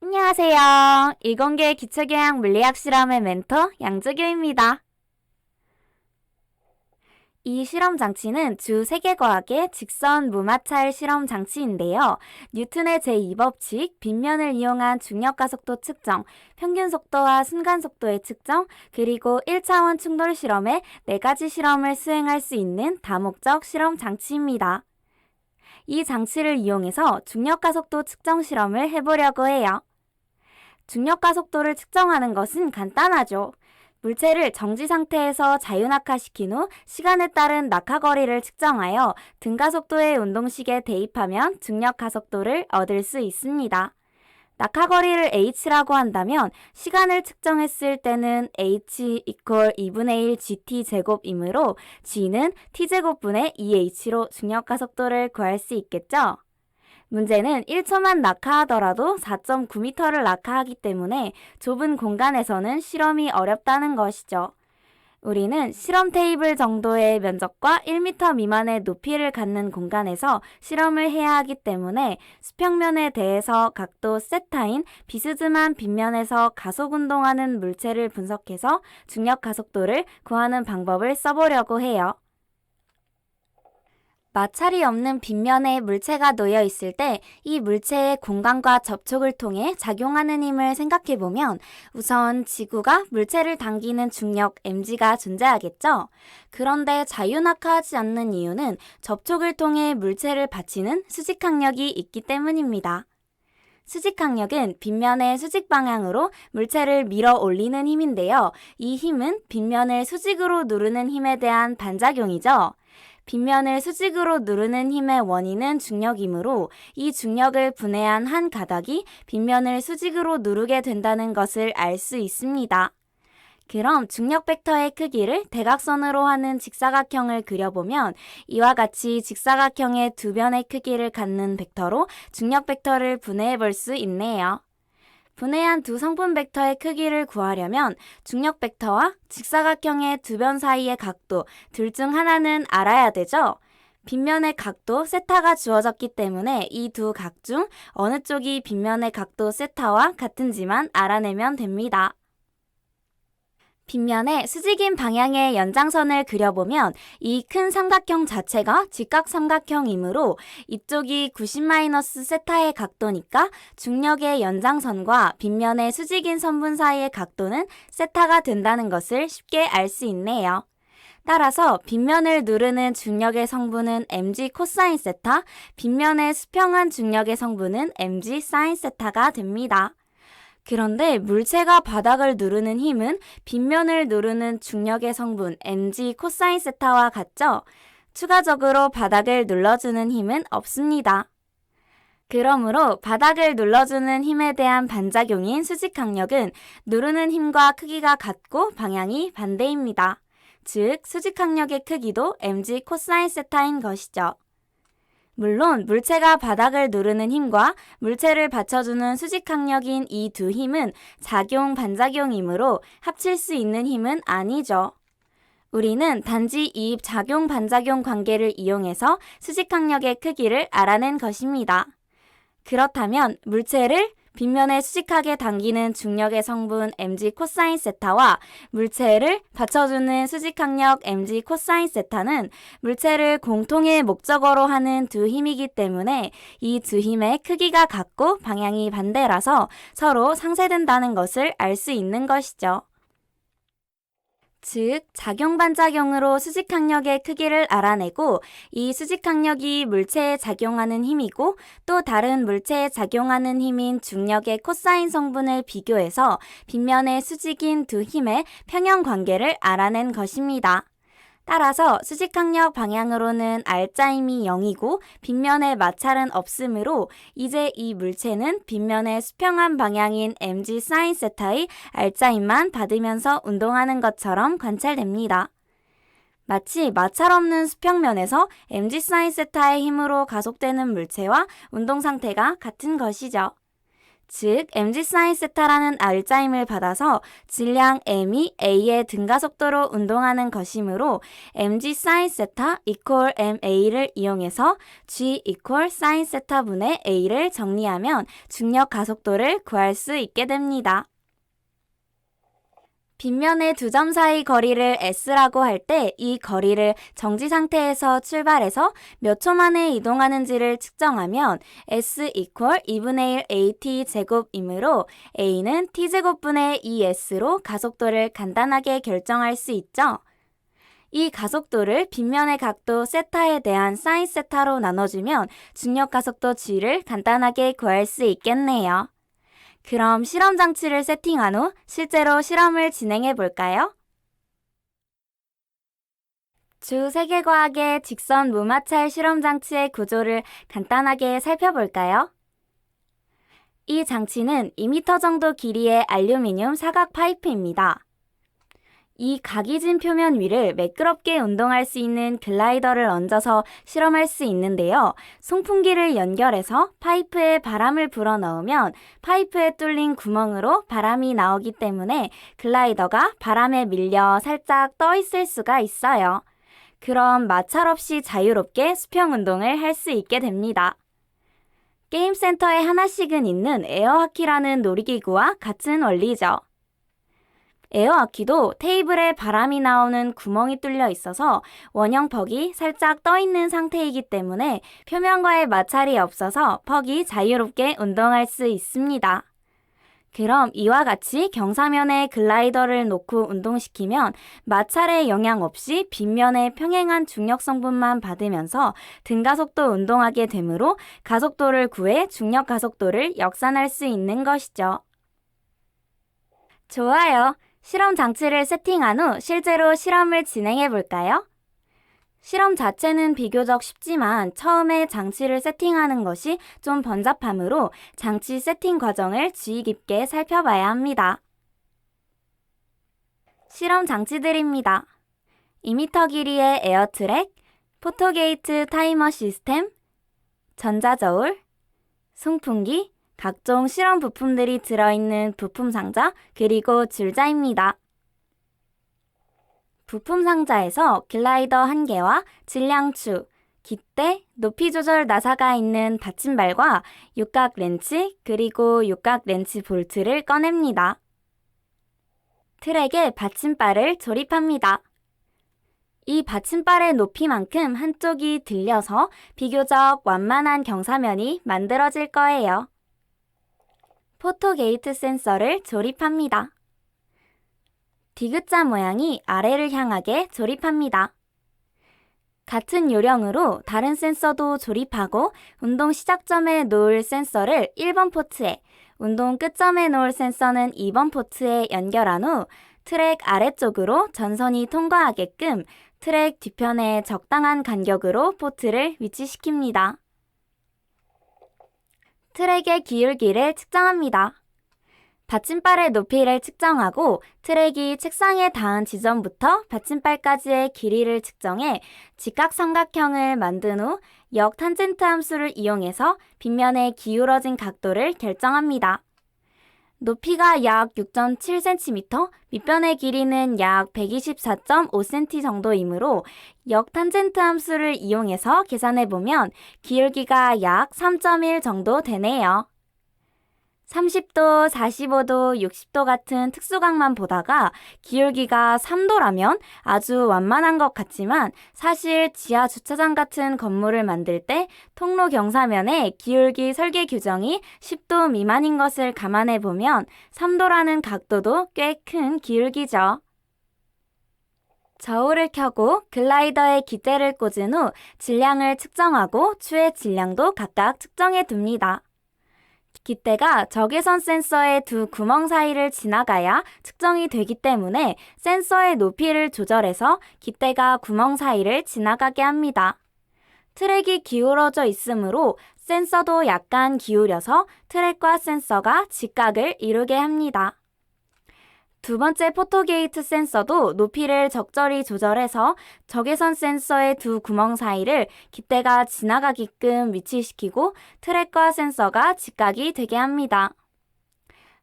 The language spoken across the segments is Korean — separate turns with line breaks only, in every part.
안녕하세요. 이공계 기초교양 물리학 실험의 멘토 양주교입니다. 이 실험 장치는 주 세계과학의 직선 무마찰 실험 장치인데요. 뉴턴의 제2법칙, 빗면을 이용한 중력 가속도 측정, 평균 속도와 순간 속도의 측정, 그리고 1차원 충돌 실험의 4가지 실험을 수행할 수 있는 다목적 실험 장치입니다. 이 장치를 이용해서 중력 가속도 측정 실험을 해보려고 해요. 중력 가속도를 측정하는 것은 간단하죠. 물체를 정지 상태에서 자유낙하시킨 후 시간에 따른 낙하거리를 측정하여 등가속도의 운동식에 대입하면 중력 가속도를 얻을 수 있습니다. 낙하거리를 h라고 한다면 시간을 측정했을 때는 h equal 2분의 1 gt 제곱이므로 g는 t제곱분의 2h로 중력 가속도를 구할 수 있겠죠? 문제는 1초만 낙하하더라도 4.9m를 낙하하기 때문에 좁은 공간에서는 실험이 어렵다는 것이죠. 우리는 실험 테이블 정도의 면적과 1m 미만의 높이를 갖는 공간에서 실험을 해야 하기 때문에 수평면에 대해서 각도 세타인 비스듬한 빗면에서 가속 운동하는 물체를 분석해서 중력 가속도를 구하는 방법을 써보려고 해요. 마찰이 없는 빗면에 물체가 놓여 있을 때 이 물체의 공간과 접촉을 통해 작용하는 힘을 생각해 보면 우선 지구가 물체를 당기는 중력 mg가 존재하겠죠. 그런데 자유낙하하지 않는 이유는 접촉을 통해 물체를 받치는 수직항력이 있기 때문입니다. 수직항력은 빗면의 수직 방향으로 물체를 밀어 올리는 힘인데요. 이 힘은 빗면을 수직으로 누르는 힘에 대한 반작용이죠. 빗면을 수직으로 누르는 힘의 원인은 중력이므로 이 중력을 분해한 한 가닥이 빗면을 수직으로 누르게 된다는 것을 알 수 있습니다. 그럼 중력 벡터의 크기를 대각선으로 하는 직사각형을 그려보면 이와 같이 직사각형의 두 변의 크기를 갖는 벡터로 중력 벡터를 분해해 볼 수 있네요. 분해한 두 성분 벡터의 크기를 구하려면 중력 벡터와 직사각형의 두 변 사이의 각도 둘 중 하나는 알아야 되죠. 빗면의 각도 세타가 주어졌기 때문에 이 두 각 중 어느 쪽이 빗면의 각도 세타와 같은지만 알아내면 됩니다. 빗면에 수직인 방향의 연장선을 그려보면 이 큰 삼각형 자체가 직각삼각형이므로 이쪽이 90-세타의 각도니까 중력의 연장선과 빗면의 수직인 선분 사이의 각도는 세타가 된다는 것을 쉽게 알 수 있네요. 따라서 빗면을 누르는 중력의 성분은 mg 코사인 세타, 빗면의 수평한 중력의 성분은 mg 사인 세타가 됩니다. 그런데 물체가 바닥을 누르는 힘은 빗면을 누르는 중력의 성분 mg 코사인 세타와 같죠? 추가적으로 바닥을 눌러주는 힘은 없습니다. 그러므로 바닥을 눌러주는 힘에 대한 반작용인 수직항력은 누르는 힘과 크기가 같고 방향이 반대입니다. 즉, 수직항력의 크기도 mg 코사인 세타인 것이죠. 물론 물체가 바닥을 누르는 힘과 물체를 받쳐주는 수직항력인 이 두 힘은 작용 반작용이므로 합칠 수 있는 힘은 아니죠. 우리는 단지 이 작용 반작용 관계를 이용해서 수직항력의 크기를 알아낸 것입니다. 그렇다면 물체를 빗면에 수직하게 당기는 중력의 성분 mg 코사인 세타와 물체를 받쳐주는 수직항력 mg 코사인 세타는 물체를 공통의 목적어로 하는 두 힘이기 때문에 이 두 힘의 크기가 같고 방향이 반대라서 서로 상쇄된다는 것을 알 수 있는 것이죠. 즉, 작용반작용으로 수직항력의 크기를 알아내고 이 수직항력이 물체에 작용하는 힘이고 또 다른 물체에 작용하는 힘인 중력의 코사인 성분을 비교해서 빗면의 수직인 두 힘의 평형 관계를 알아낸 것입니다. 따라서 수직항력 방향으로는 알짜임이 0이고 빗면의 마찰은 없으므로 이제 이 물체는 빗면의 수평한 방향인 mg 사인 세타의 알짜임만 받으면서 운동하는 것처럼 관찰됩니다. 마치 마찰 없는 수평면에서 mg 사인 세타의 힘으로 가속되는 물체와 운동 상태가 같은 것이죠. 즉 mg 사인 세타라는 알짜임을 받아서 질량 m이 a의 등가 속도로 운동하는 것이므로 mg 사인 세타 이퀄 ma를 이용해서 g 이퀄 사인 세타 분의 a를 정리하면 중력 가속도를 구할 수 있게 됩니다. 빗면의 두 점 사이 거리를 s라고 할 때 이 거리를 정지 상태에서 출발해서 몇 초 만에 이동하는지를 측정하면 s 이퀄 2분의 1 at 제곱이므로 a는 t 제곱분의 2s로 가속도를 간단하게 결정할 수 있죠. 이 가속도를 빗면의 각도 세타에 대한 사인 세타로 나눠주면 중력 가속도 g를 간단하게 구할 수 있겠네요. 그럼 실험 장치를 세팅한 후 실제로 실험을 진행해 볼까요? 주 세계과학의 직선 무마찰 실험 장치의 구조를 간단하게 살펴볼까요? 이 장치는 2m 정도 길이의 알루미늄 사각 파이프입니다. 이 각이진 표면 위를 매끄럽게 운동할 수 있는 글라이더를 얹어서 실험할 수 있는데요. 송풍기를 연결해서 파이프에 바람을 불어넣으면 파이프에 뚫린 구멍으로 바람이 나오기 때문에 글라이더가 바람에 밀려 살짝 떠 있을 수가 있어요. 그럼 마찰 없이 자유롭게 수평 운동을 할 수 있게 됩니다. 게임 센터에 하나씩은 있는 에어하키라는 놀이기구와 같은 원리죠. 에어아키도 테이블에 바람이 나오는 구멍이 뚫려 있어서 원형 퍽이 살짝 떠 있는 상태이기 때문에 표면과의 마찰이 없어서 퍽이 자유롭게 운동할 수 있습니다. 그럼 이와 같이 경사면에 글라이더를 놓고 운동시키면 마찰의 영향 없이 빗면에 평행한 중력 성분만 받으면서 등가속도 운동하게 되므로 가속도를 구해 중력 가속도를 역산할 수 있는 것이죠. 좋아요. 실험 장치를 세팅한 후 실제로 실험을 진행해 볼까요? 실험 자체는 비교적 쉽지만 처음에 장치를 세팅하는 것이 좀 번잡하므로 장치 세팅 과정을 주의 깊게 살펴봐야 합니다. 실험 장치들입니다. 2m 길이의 에어트랙, 포토게이트 타이머 시스템, 전자저울, 송풍기, 각종 실험 부품들이 들어있는 부품 상자, 그리고 줄자입니다. 부품 상자에서 글라이더 한 개와 질량추, 깃대, 높이 조절 나사가 있는 받침발과 육각 렌치, 그리고 육각 렌치 볼트를 꺼냅니다. 트랙에 받침발을 조립합니다. 이 받침발의 높이만큼 한쪽이 들려서 비교적 완만한 경사면이 만들어질 거예요. 포토게이트 센서를 조립합니다. 디귿자 모양이 아래를 향하게 조립합니다. 같은 요령으로 다른 센서도 조립하고 운동 시작점에 놓을 센서를 1번 포트에, 운동 끝점에 놓을 센서는 2번 포트에 연결한 후 트랙 아래쪽으로 전선이 통과하게끔 트랙 뒤편에 적당한 간격으로 포트를 위치시킵니다. 트랙의 기울기를 측정합니다. 받침발의 높이를 측정하고 트랙이 책상에 닿은 지점부터 받침발까지의 길이를 측정해 직각삼각형을 만든 후 역 탄젠트 함수를 이용해서 빗면의 기울어진 각도를 결정합니다. 높이가 약 6.7cm, 밑변의 길이는 약 124.5cm 정도이므로 역탄젠트 함수를 이용해서 계산해보면 기울기가 약 3.1 정도 되네요. 30도, 45도, 60도 같은 특수각만 보다가 기울기가 3도라면 아주 완만한 것 같지만 사실 지하 주차장 같은 건물을 만들 때 통로 경사면에 기울기 설계 규정이 10도 미만인 것을 감안해 보면 3도라는 각도도 꽤 큰 기울기죠. 저울을 켜고 글라이더에 깃대를 꽂은 후 질량을 측정하고 추의 질량도 각각 측정해 둡니다. 깃대가 적외선 센서의 두 구멍 사이를 지나가야 측정이 되기 때문에 센서의 높이를 조절해서 깃대가 구멍 사이를 지나가게 합니다. 트랙이 기울어져 있으므로 센서도 약간 기울여서 트랙과 센서가 직각을 이루게 합니다. 두 번째 포토게이트 센서도 높이를 적절히 조절해서 적외선 센서의 두 구멍 사이를 깃대가 지나가게끔 위치시키고 트랙과 센서가 직각이 되게 합니다.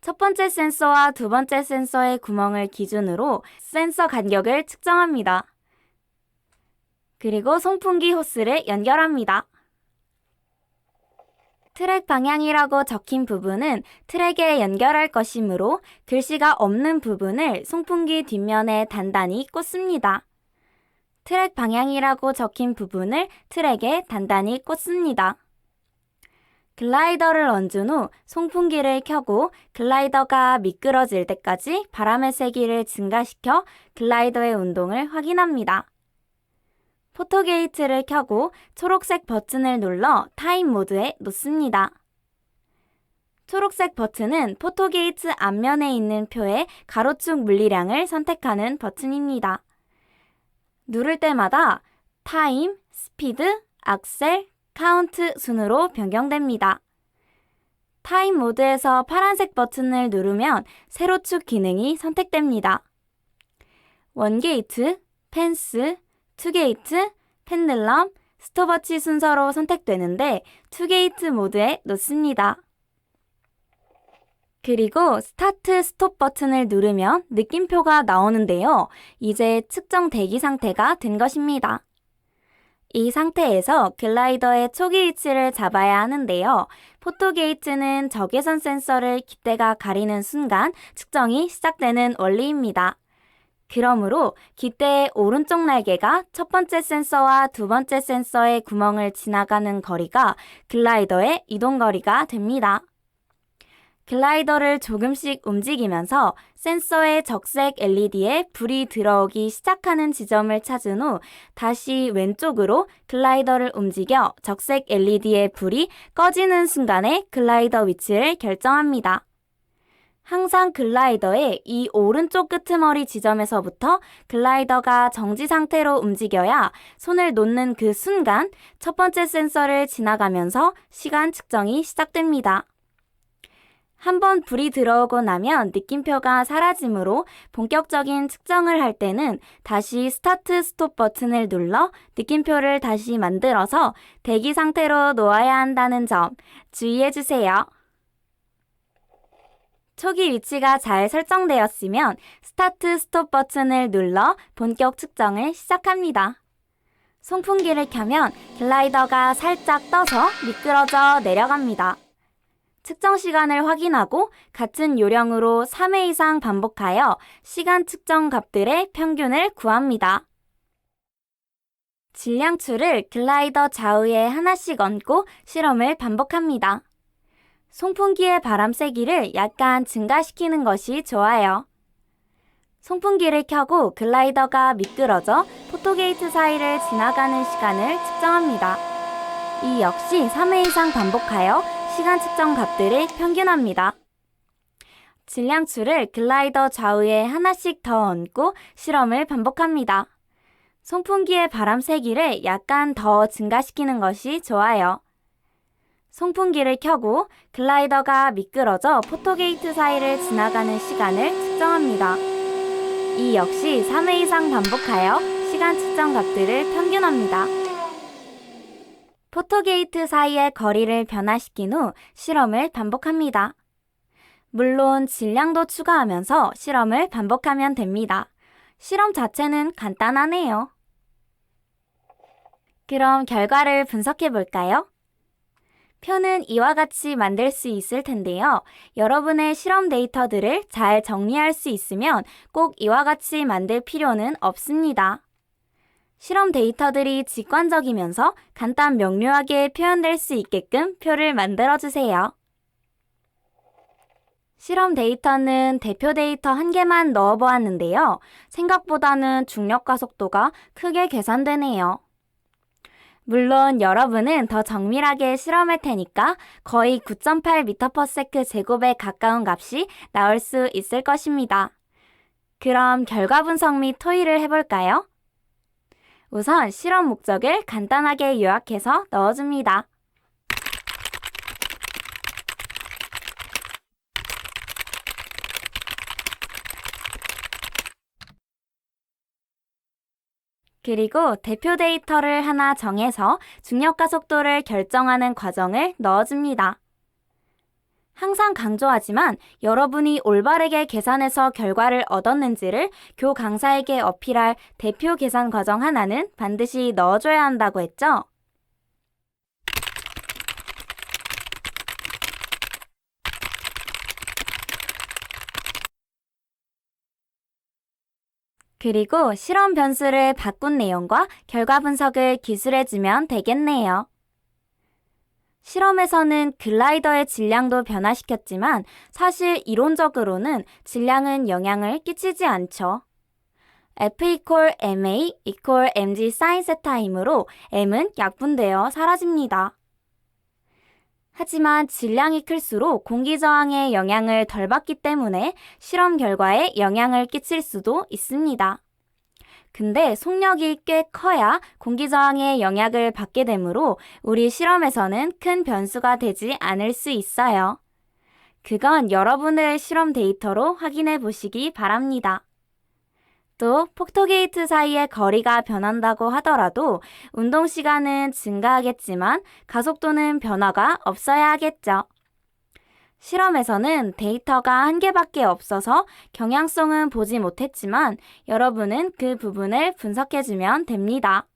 첫 번째 센서와 두 번째 센서의 구멍을 기준으로 센서 간격을 측정합니다. 그리고 송풍기 호스를 연결합니다. 트랙 방향이라고 적힌 부분은 트랙에 연결할 것이므로 글씨가 없는 부분을 송풍기 뒷면에 단단히 꽂습니다. 트랙 방향이라고 적힌 부분을 트랙에 단단히 꽂습니다. 글라이더를 얹은 후 송풍기를 켜고 글라이더가 미끄러질 때까지 바람의 세기를 증가시켜 글라이더의 운동을 확인합니다. 포토게이트를 켜고 초록색 버튼을 눌러 타임 모드에 놓습니다. 초록색 버튼은 포토게이트 앞면에 있는 표의 가로축 물리량을 선택하는 버튼입니다. 누를 때마다 타임, 스피드, 악셀, 카운트 순으로 변경됩니다. 타임 모드에서 파란색 버튼을 누르면 세로축 기능이 선택됩니다. 원게이트, 펜스, 투게이트, 펜들럼, 스톱워치 순서로 선택되는데 투게이트 모드에 놓습니다. 그리고 스타트 스톱 버튼을 누르면 느낌표가 나오는데요. 이제 측정 대기 상태가 된 것입니다. 이 상태에서 글라이더의 초기 위치를 잡아야 하는데요. 포토게이트는 적외선 센서를 깃대가 가리는 순간 측정이 시작되는 원리입니다. 그러므로 깃대의 오른쪽 날개가 첫 번째 센서와 두 번째 센서의 구멍을 지나가는 거리가 글라이더의 이동 거리가 됩니다. 글라이더를 조금씩 움직이면서 센서의 적색 LED에 불이 들어오기 시작하는 지점을 찾은 후 다시 왼쪽으로 글라이더를 움직여 적색 LED의 불이 꺼지는 순간에 글라이더 위치를 결정합니다. 항상 글라이더의 이 오른쪽 끄트머리 지점에서부터 글라이더가 정지 상태로 움직여야 손을 놓는 그 순간 첫 번째 센서를 지나가면서 시간 측정이 시작됩니다. 한번 불이 들어오고 나면 느낌표가 사라지므로 본격적인 측정을 할 때는 다시 스타트 스톱 버튼을 눌러 느낌표를 다시 만들어서 대기 상태로 놓아야 한다는 점 주의해 주세요. 초기 위치가 잘 설정되었으면 스타트 스톱 버튼을 눌러 본격 측정을 시작합니다. 송풍기를 켜면 글라이더가 살짝 떠서 미끄러져 내려갑니다. 측정 시간을 확인하고 같은 요령으로 3회 이상 반복하여 시간 측정 값들의 평균을 구합니다. 질량추를 글라이더 좌우에 하나씩 얹고 실험을 반복합니다. 송풍기의 바람 세기를 약간 증가시키는 것이 좋아요. 송풍기를 켜고 글라이더가 미끄러져 포토게이트 사이를 지나가는 시간을 측정합니다. 이 역시 3회 이상 반복하여 시간 측정 값들을 평균합니다. 질량추를 글라이더 좌우에 하나씩 더 얹고 실험을 반복합니다. 송풍기의 바람 세기를 약간 더 증가시키는 것이 좋아요. 송풍기를 켜고 글라이더가 미끄러져 포토게이트 사이를 지나가는 시간을 측정합니다. 이 역시 3회 이상 반복하여 시간 측정 값들을 평균합니다. 포토게이트 사이의 거리를 변화시킨 후 실험을 반복합니다. 물론 질량도 추가하면서 실험을 반복하면 됩니다. 실험 자체는 간단하네요. 그럼 결과를 분석해 볼까요? 표는 이와 같이 만들 수 있을 텐데요. 여러분의 실험 데이터들을 잘 정리할 수 있으면 꼭 이와 같이 만들 필요는 없습니다. 실험 데이터들이 직관적이면서 간단 명료하게 표현될 수 있게끔 표를 만들어 주세요. 실험 데이터는 대표 데이터 한 개만 넣어 보았는데요. 생각보다는 중력과 속도가 크게 계산되네요. 물론 여러분은 더 정밀하게 실험할 테니까 거의 9.8m/s 제곱에 가까운 값이 나올 수 있을 것입니다. 그럼 결과 분석 및 토의를 해볼까요? 우선 실험 목적을 간단하게 요약해서 넣어줍니다. 그리고 대표 데이터를 하나 정해서 중력과 속도를 결정하는 과정을 넣어줍니다. 항상 강조하지만 여러분이 올바르게 계산해서 결과를 얻었는지를 교 강사에게 어필할 대표 계산 과정 하나는 반드시 넣어줘야 한다고 했죠? 그리고 실험 변수를 바꾼 내용과 결과 분석을 기술해주면 되겠네요. 실험에서는 글라이더의 질량도 변화시켰지만 사실 이론적으로는 질량은 영향을 끼치지 않죠. F 이퀄 MA 이퀄 mg 사인 세타이므로 m은 약분되어 사라집니다. 하지만 질량이 클수록 공기 저항에 영향을 덜 받기 때문에 실험 결과에 영향을 끼칠 수도 있습니다. 근데 속력이 꽤 커야 공기 저항에 영향을 받게 되므로 우리 실험에서는 큰 변수가 되지 않을 수 있어요. 그건 여러분의 실험 데이터로 확인해 보시기 바랍니다. 또 폭토게이트 사이의 거리가 변한다고 하더라도 운동 시간은 증가하겠지만 가속도는 변화가 없어야 하겠죠. 실험에서는 데이터가 한 개밖에 없어서 경향성은 보지 못했지만 여러분은 그 부분을 분석해주면 됩니다.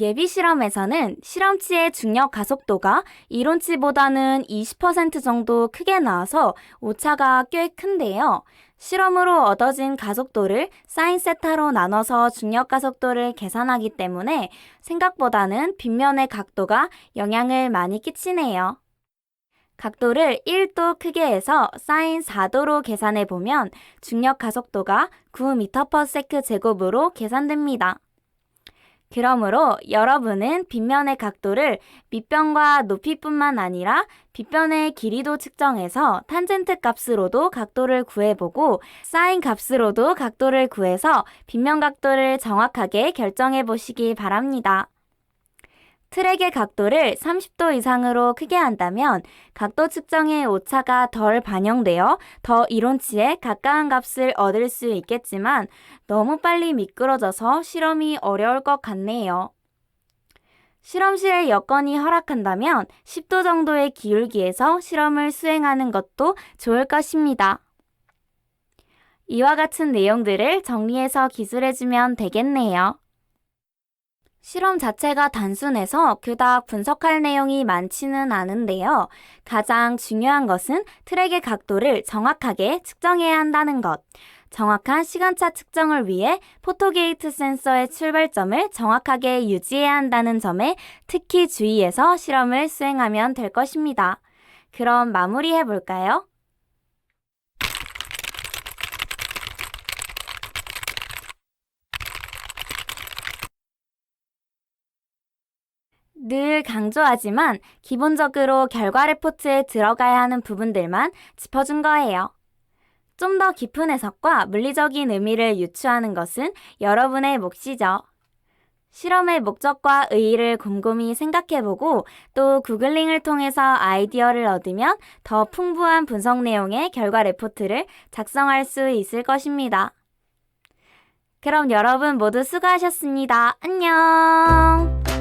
예비 실험에서는 실험치의 중력 가속도가 이론치보다는 20% 정도 크게 나와서 오차가 꽤 큰데요. 실험으로 얻어진 가속도를 사인 세타로 나눠서 중력 가속도를 계산하기 때문에 생각보다는 빗면의 각도가 영향을 많이 끼치네요. 각도를 1도 크게 해서 사인 4도로 계산해 보면 중력 가속도가 9m/s 제곱으로 계산됩니다. 그러므로 여러분은 빗면의 각도를 밑변과 높이뿐만 아니라 빗변의 길이도 측정해서 탄젠트 값으로도 각도를 구해보고 사인 값으로도 각도를 구해서 빗면 각도를 정확하게 결정해 보시기 바랍니다. 트랙의 각도를 30도 이상으로 크게 한다면 각도 측정의 오차가 덜 반영되어 더 이론치에 가까운 값을 얻을 수 있겠지만 너무 빨리 미끄러져서 실험이 어려울 것 같네요. 실험실 여건이 허락한다면 10도 정도의 기울기에서 실험을 수행하는 것도 좋을 것입니다. 이와 같은 내용들을 정리해서 기술해주면 되겠네요. 실험 자체가 단순해서 그닥 분석할 내용이 많지는 않은데요. 가장 중요한 것은 트랙의 각도를 정확하게 측정해야 한다는 것. 정확한 시간차 측정을 위해 포토게이트 센서의 출발점을 정확하게 유지해야 한다는 점에 특히 주의해서 실험을 수행하면 될 것입니다. 그럼 마무리해 볼까요? 늘 강조하지만 기본적으로 결과 레포트에 들어가야 하는 부분들만 짚어준 거예요. 좀 더 깊은 해석과 물리적인 의미를 유추하는 것은 여러분의 몫이죠. 실험의 목적과 의의를 곰곰이 생각해보고 또 구글링을 통해서 아이디어를 얻으면 더 풍부한 분석 내용의 결과 레포트를 작성할 수 있을 것입니다. 그럼 여러분 모두 수고하셨습니다. 안녕!